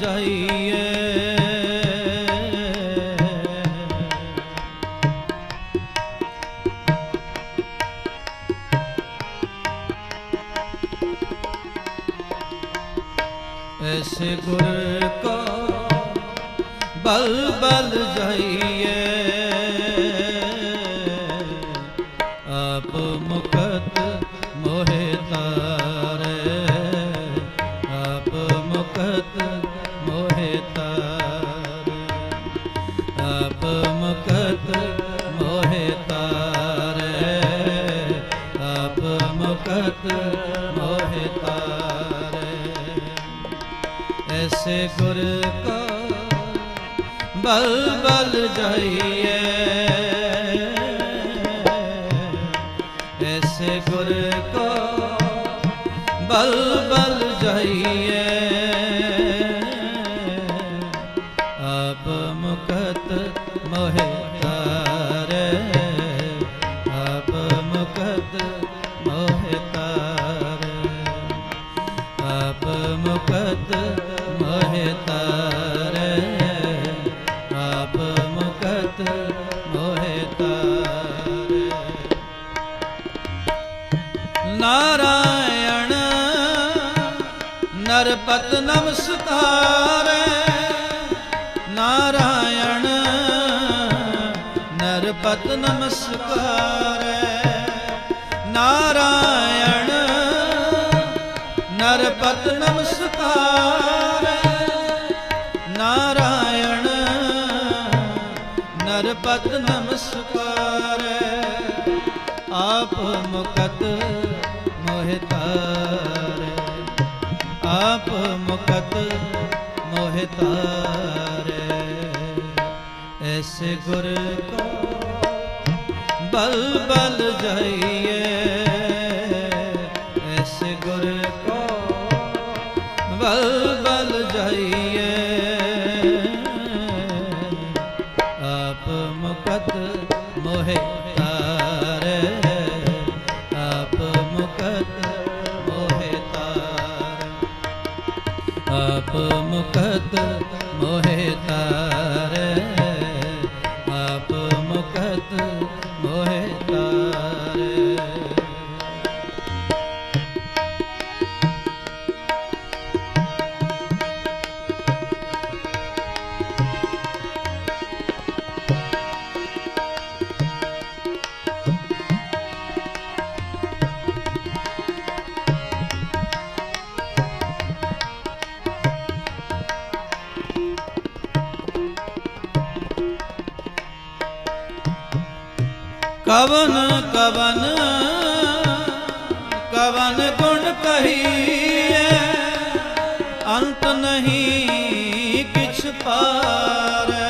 ਜਾਈਏ। ਐਸੇ ਗੁਰ ਕੋ ਬਲ ਬਲ ਜਾਈਏ। ਗੁਰ ਕੋ ਬਲ ਬਲ ਜਾਈਏ ਨਮਸਕਾਰੇ ਨਾਰਾਇਣ ਨਰਪਤ ਨਮਸਕਾਰੇ ਨਾਰਾਇਣ ਨਰਪਤ ਨਮਸਕਾਰੇ ਨਾਰਾਇਣ ਨਰਪਤ ਨਮਸਕਾਰੇ ਆਪ ਮੁਕਤ ਮੋਹਿਤਾ ਤਾਰੇ ਐਸੇ ਗੁਰ ਕੋ ਬਲ ਬਲ ਜਾਈਏ। ਮੁਕਤ ਕਵਨ ਕਵਨ ਕਵਨ ਗੁਣ ਕਹੀਏ ਅੰਤ ਨਹੀਂ ਕਿਛ ਪਾਰੈ।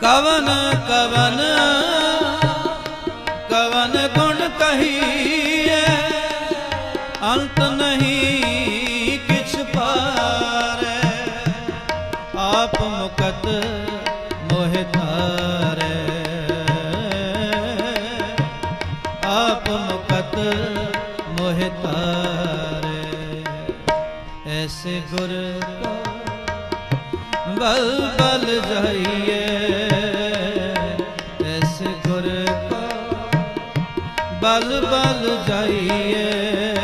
ਕਵਨ ਕਵਨ ਬਲ ਬਲ ਜਾਈਏ।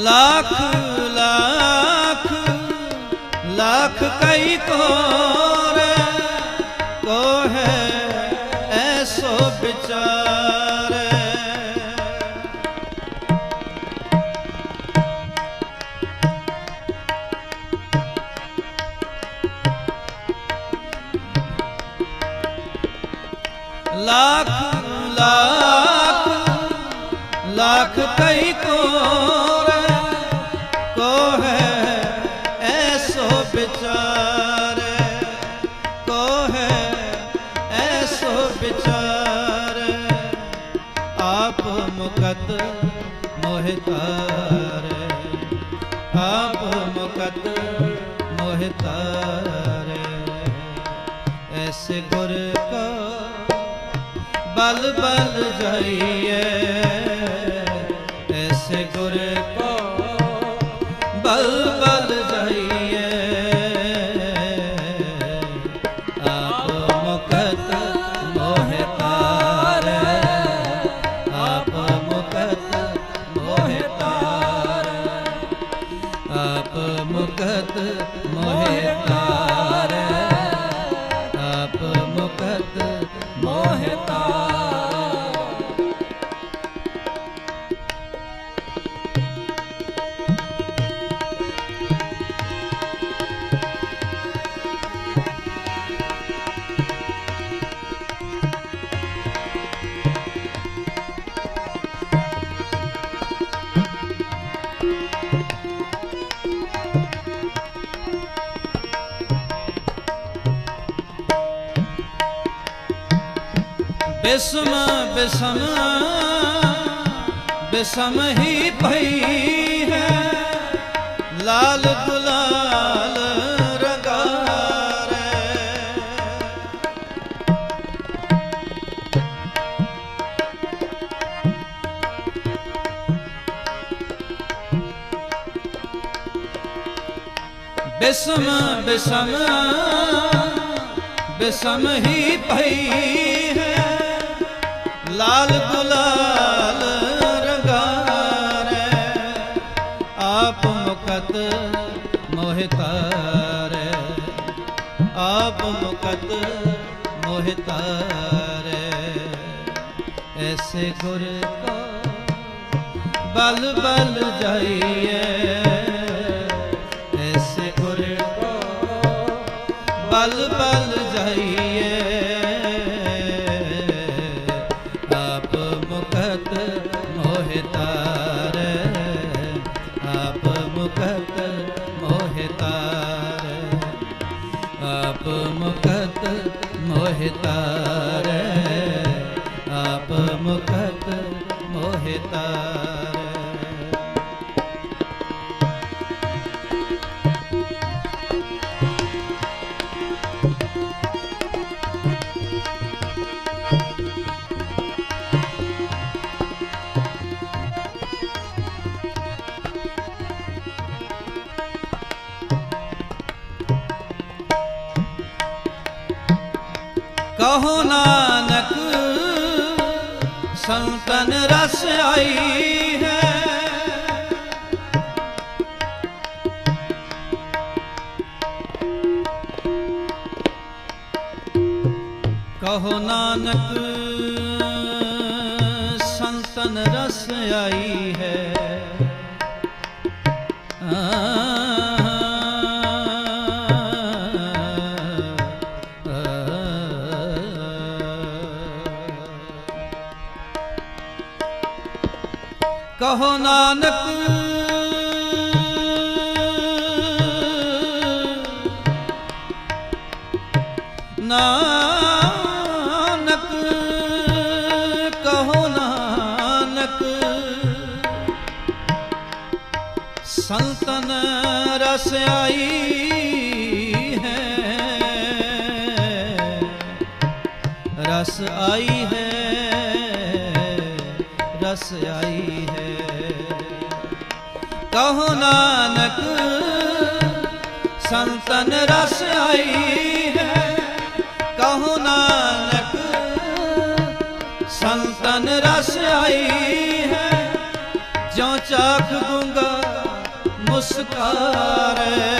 ਲੱਖ ਲੱਖ ਲੱਖ ਕਈ ਕੋਰ ਕੋ ਹੈ ਐਸੋ ਵਿਚਾਰ ਲੱਖ ਲੱਖ ਲੱਖ ਕਈ ਆਪ ਮੁਕਤ ਮੋਹਿਤਾਰ ਆਪ ਮੁਕਤ ਮੋਹਿਤਾਰ ਐਸੇ ਗੁਰ ਕਾ ਬਲ ਬਲ ਜਾਈਏ। ਬਿਸਮ ਬਿਸਮ ਬਿਸਮ ਹੀ ਪਈ ਹੈ। ਲਾਲ ਗੁਲਾਲ ਰੰਗਾਰੇ ਬਿਸਮ ਬਿਸਮ ਬਿਸਮ ਹੀ ਪਈ ਲਾਲ ਗੁਲਾਲ ਰੰਗਾਰੇ। ਆਪ ਮੁਕਤ ਮੋਹਿਤਾਰੇ ਆਪ ਮੁਕਤ ਮੋਹਿਤਾਰੇ ਐਸੇ ਗੁਰ ਕੋ ਬਲ ਬਲ ਜਾਈਏ ਐਸੇ ਗੁਰ ਕੋ ਬਲ ਬਲ ਜਾਈਏ ਮੋਹਿਤਾਰ ਕਹੋ ਰਸ ਆਈ ਹੈ। ਕਹੋ ਨਾਨਕ ਸੰਤਨ ਰਸ ਆਈ ਹੈ। ਕਹੋ ਨਾਨਕ। ਨਾਨਕ ਕਹੋ ਨਾਨਕ। ਸੰਤਨ ਰਸ ਆਈ ਹੈ। ਰਸ ਆਈ ਹੈ। ਰਸ ਆਈ ਹੈ। ਕਹੋ ਨਾਨਕ, ਸੰਤਨ ਰਸ ਆਈ ਹੈ। ਕਹੋ ਨਾਨਕ, ਸੰਤਨ ਰਸ ਆਈ ਹੈ। ਜੋ ਚਾਖ ਗੁੰਗਾ ਮੁਸਕਾਰੇ।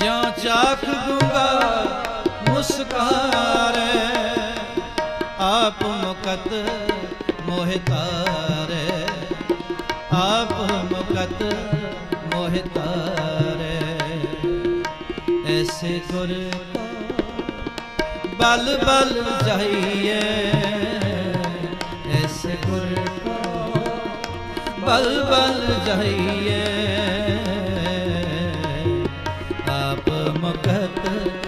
ਜਿਉ ਚਾਖ ਦੂੰਗਾ ਮੁਸਕਾਰੇ ਆਪ ਮੁਕਤ ਮੋਹਿ ਤਾਰੇ ਆਪ ਮੁਕਤ ਮੋਹਿ ਤਾਰੇ ਐਸੇ ਗੁਰ ਬਲ ਬਲ ਜਾਈਏ ਐਸੇ ਗੁਰ ਬਲ ਬਲ ਜਾਈਏ ਆਪ ਮੁਕਤ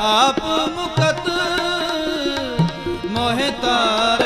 ਆਪ ਮੁਕਤ ਮੋਹਿ ਤਾਰੇ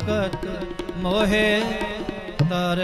ਭਗਤ ਮੋਹਿ ਤਰ